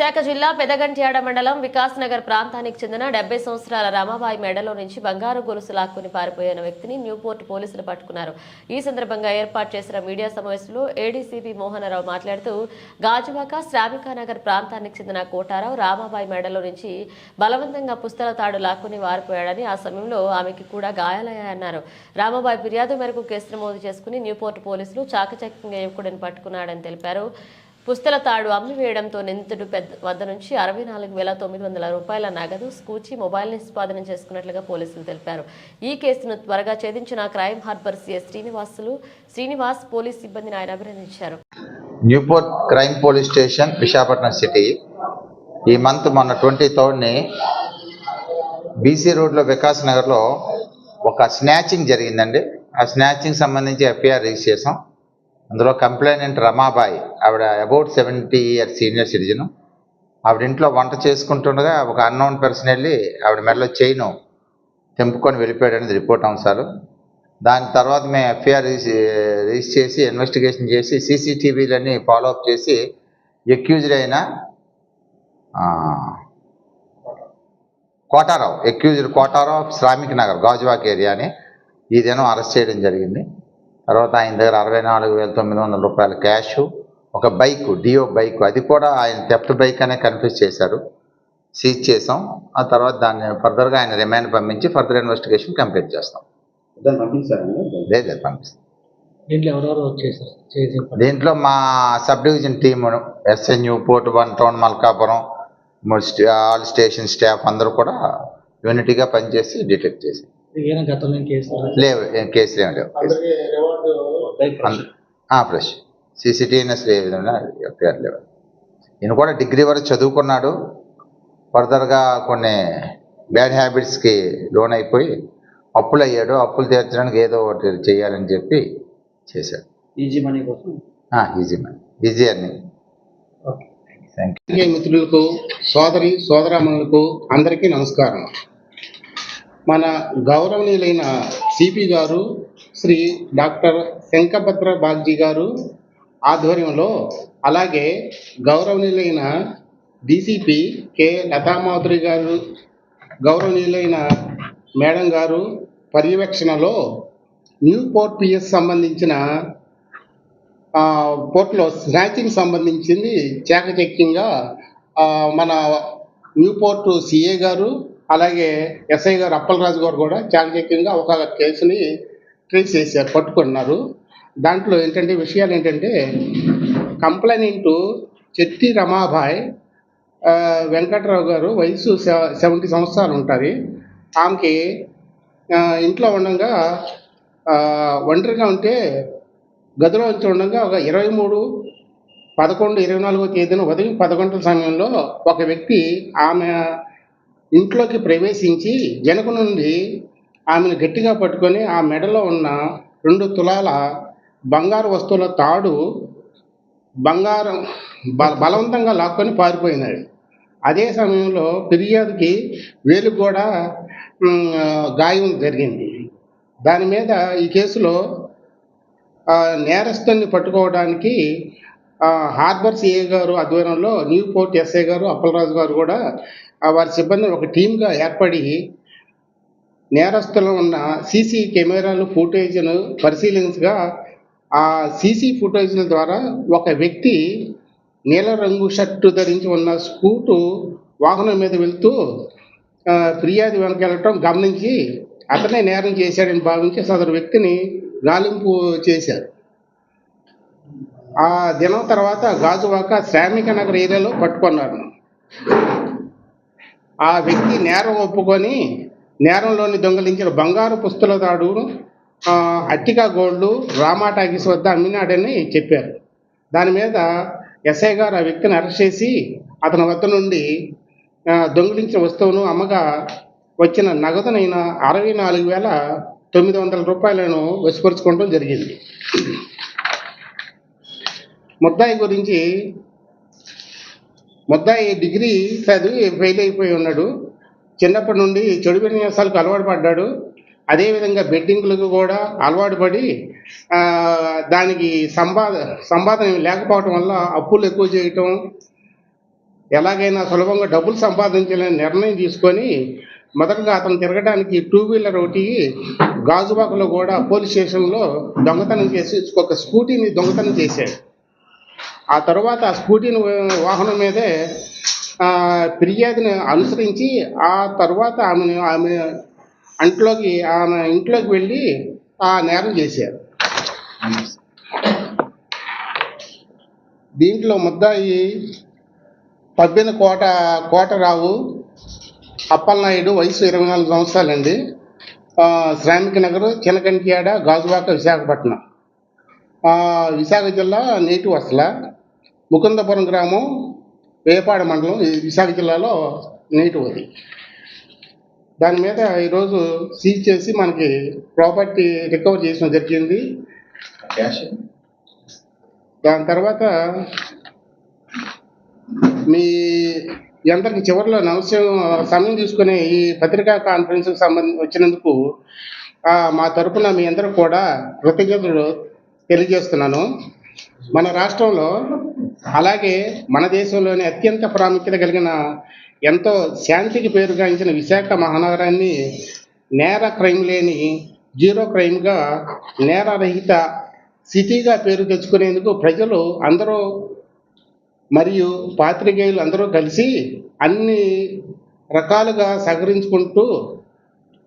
విశాఖ జిల్లా పెదగంట్యాడ మండలం వికాస్ నగర్ ప్రాంతానికి చెందిన డెబ్బై సంవత్సరాల రామాబాయి మెడలో నుంచి బంగారు గొలుసు లాక్కుని పారిపోయిన వ్యక్తిని న్యూపోర్ట్ పోలీసులు పట్టుకున్నారు. ఈ సందర్భంగా ఏర్పాటు చేసిన మీడియా సమావేశంలో ఏడీసీపీ మోహనరావు మాట్లాడుతూ గాజువాక శ్రామిక నగర్ ప్రాంతానికి చెందిన కోటారావు రామాబాయి మెడలో నుంచి బలవంతంగా పుస్తల తాడు లాక్కుని వారిపోయాడని ఆ సమయంలో ఆమెకి కూడా గాయాలయ్యాయన్నారు. రామాబాయి ఫిర్యాదు మేరకు కేసు నమోదు చేసుకుని న్యూపోర్ట్ పోలీసులు చాకచక్యంగా యువకుడిని పట్టుకున్నాడని తెలిపారు. పుస్తల తాడు అమ్మివేయడంతో నిందితుడు పెద్ద వద్ద నుంచి అరవై నాలుగు వేల తొమ్మిది వందల రూపాయల నగదు స్కూచి మొబైల్ని నిష్పాదన చేసుకున్నట్లుగా పోలీసులు తెలిపారు. ఈ కేసును త్వరగా ఛేదించిన crime harbour CS Srinivasulu Srinivas police సిబ్బందిని ఆయన అభినందించారు. Newport crime police station Visakhapatnam city ఈ మంత్ మొన్న ట్వంటీ థర్డ్ని బీసీ రోడ్లో వికాస్ నగర్లో ఒక స్నాచింగ్ జరిగిందండి. ఆ స్నాచింగ్ సంబంధించి ఎఫ్ఐఆర్ రిజిస్టర్ చేసాం అందులో కంప్లైనెంట్ రమాబాయ్. ఆవిడ about seventy year senior citizen ఆవిడ ఇంట్లో వంట చేసుకుంటుండగా ఒక అన్నోన్ పర్సన్ వెళ్ళి ఆవిడ మెడలో చైను తెంపుకొని వెళ్ళిపోయాడు అనేది రిపోర్ట్ అంశాలు. దాని తర్వాత మేము ఎఫ్ఐఆర్ రిజిస్టర్ చేసి ఇన్వెస్టిగేషన్ చేసి సీసీటీవీలన్నీ ఫాలో అప్ చేసి ఎక్యూజ్డ్ అయిన కోటారావు. ఎక్యూజ్డ్ కోటారావు శ్రామిక్ నగర్ గాజువాక్ ఏరియాని ఈ దినం అరెస్ట్ చేయడం జరిగింది. తర్వాత ఆయన దగ్గర అరవై నాలుగు వేల తొమ్మిది వందల రూపాయల క్యాష్ ఒక బైక్ డియో బైక్ అది కూడా ఆయన థెఫ్ట్ బైక్ అనే కన్ఫ్యూజ్ చేశారు. సీజ్ చేసాం ఆ తర్వాత దాన్ని ఫర్దర్గా ఆయన రిమాండ్ పంపించి ఫర్దర్ ఇన్వెస్టిగేషన్ కంప్లీట్ చేస్తాం. లేదు పంపిస్తాం. దీంట్లో మా sub division team SNU port one town Malkapuram all station staff అందరూ కూడా యూనిటీగా పనిచేసి డిటెక్ట్ చేసి లేవు కేసులు ఏమి లేవు. ఫ్రెష్ సీసీటీఎన్ఎస్ ఏ విధంగా ఎఫ్ఐఆర్ లేవు. ఈయన కూడా డిగ్రీ వరకు చదువుకున్నాడు. ఫర్దర్గా కొన్ని బ్యాడ్ హ్యాబిట్స్కి లోన్ అయిపోయి అప్పులు అయ్యాడు. అప్పులు తీర్చడానికి ఏదో ఒకటి చేయాలని చెప్పి చేశాడు. ఈజీ మనీ కోసం? ఈజీ మనీ ఈజీ అన్ని ఓకే థ్యాంక్ యూ రాజకీయ మిత్రులకు సోదరి సోదరామణులకు అందరికీ నమస్కారం. మన గౌరవనీయులైన సిపి గారు శ్రీ డాక్టర్ శంఖభద్ర బాగ్జీ గారు ఆధ్వర్యంలో అలాగే గౌరవనీయులైన డీసీపీ కె లతామాధురి గారు గౌరవనీయులైన మేడం గారు పర్యవేక్షణలో న్యూ పోర్ట్ పిఎస్ సంబంధించిన పోర్ట్లో స్నాచింగ్ సంబంధించింది చాకచక్యంగా మన న్యూ పోర్ట్ సిఏ గారు అలాగే ఎస్ఐ గారు అప్పలరాజు గారు కూడా చాకచక్యంగా ఒక కేసుని ట్రేస్ చేశారు పట్టుకున్నారు. దాంట్లో ఏంటంటే విషయాలు ఏంటంటే కంప్లైంట్ చెట్టి రమాబాయ్ వెంకట్రావు గారు వయసు సెవెంటీ సంవత్సరాలు ఉంటుంది ఆమెకి ఇంట్లో ఉండగా ఒంటరిగా ఉంటే గదిలో వచ్చి ఉండగా ఒక ఇరవై మూడు పదకొండు ఇరవై నాలుగో తేదీన ఉదయం పదకొండు సమయంలో ఒక వ్యక్తి ఆమె ఇంట్లోకి ప్రవేశించి వెనుక నుండి ఆమెను గట్టిగా పట్టుకొని ఆ మెడలో ఉన్న రెండు తులాల బంగారు వస్తువుల తాడు బంగారం బ బలవంతంగా లాక్కొని పారిపోయినాడు అదే సమయంలో ఫిర్యాదుకి వేలు కూడా గాయం జరిగింది. దాని మీద ఈ కేసులో నేరస్తుని పట్టుకోవడానికి హార్బర్ సిఏ గారు ఆధ్వర్యంలో న్యూ పోర్ట్ ఎస్ఐ గారు అప్పలరాజు గారు కూడా వారి సిబ్బంది ఒక టీమ్గా ఏర్పడి నేరస్తులు ఉన్న సీసీ కెమెరాలు ఫుటేజ్ను పరిశీలించగా ఆ సీసీ ఫుటేజ్ల ద్వారా ఒక వ్యక్తి నీల రంగు షర్టు ధరించి ఉన్న స్కూటు వాహనం మీద వెళ్తూ ఫిర్యాదు వెనకెళ్ళటం గమనించి అతనే నేరం చేశాడని భావించి సదరు వ్యక్తిని గాలింపు చేశారు. ఆ దినం తర్వాత గాజువాక శ్రామిక నగర్ ఏరియాలో పట్టుకున్నారు. ఆ వ్యక్తి నేరం ఒప్పుకొని నేరంలోని దొంగలించిన బంగారు పుస్తల తాడును అట్టికా గోల్డ్ రామా టాకీస్ వద్ద అమ్మినాడని చెప్పారు. దాని మీద ఎస్ఐ గారు ఆ వ్యక్తిని అరెస్ట్ చేసి అతని వద్ద నుండి దొంగిలించిన వస్తువును అమ్మగా వచ్చిన నగదునైన అరవై నాలుగు వేల తొమ్మిది వందల రూపాయలను వసిపరుచుకోవడం జరిగింది. ముద్దాయి గురించి ముద్దాయి డిగ్రీ చదివి ఫెయిల్ అయిపోయి ఉన్నాడు. చిన్నప్పటి నుండి చెడు విన్యాసాలకు అలవాటు పడ్డాడు. అదేవిధంగా బెట్టింగ్లకు కూడా అలవాటు పడి దానికి సంపాద సంపాదన లేకపోవటం వల్ల అప్పులు ఎక్కువ చేయటం ఎలాగైనా సులభంగా డబ్బులు సంపాదించాలని నిర్ణయం తీసుకొని మొదటగా అతను తిరగడానికి టూ వీలర్ ఒకటి గాజుబాకులో కూడా పోలీస్ స్టేషన్లో దొంగతనం చేసి ఒక స్కూటీని దొంగతనం చేశాడు. ఆ తర్వాత ఆ స్కూటీని వాహనం మీదే ఫిర్యాదుని అనుసరించి ఆ తర్వాత ఆమెను ఆమె అంట్లోకి ఆమె ఇంట్లోకి వెళ్ళి ఆ నేరం చేశారు. దీంట్లో ముద్దాయి పబ్బిన కోట కోటరావు అప్పలనాయుడు వయసు ఇరవై నాలుగు సంవత్సరాలండి. శ్రామిక నగర్ చినకంటియాడ గాజువాక విశాఖపట్నం. విశాఖ జిల్లా నేటి వసల ముకుందపురం గ్రామం వేపాడ మండలం ఈ విశాఖ జిల్లాలో నేటివది దాని మీద ఈరోజు సీజ్ చేసి మనకి ప్రాపర్టీ రికవర్ చేయడం జరిగింది. దాని తర్వాత మీ అందరికి చివరిలో నమస్యం సమయం తీసుకుని ఈ పత్రికా కాన్ఫరెన్స్కి సంబంధించి వచ్చినందుకు మా తరపున మీ అందరూ కూడా కృతజ్ఞతలు తెలియజేస్తున్నాను. మన రాష్ట్రంలో అలాగే మన దేశంలోనే అత్యంత ప్రాముఖ్యత కలిగిన ఎంతో శాంతికి పేరుగాంచిన విశాఖ మహానగరాన్ని నేర క్రైమ్ లేని జీరో క్రైమ్గా నేరరహిత సిటీగా పేరు తెచ్చుకునేందుకు ప్రజలు అందరూ మరియు పాత్రికేయులు అందరూ కలిసి అన్ని రకాలుగా సహకరించుకుంటూ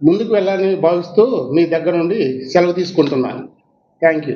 ముందుకు వెళ్ళాలని భావిస్తూ మీ దగ్గర నుండి సెలవు తీసుకుంటున్నాను. Thank you.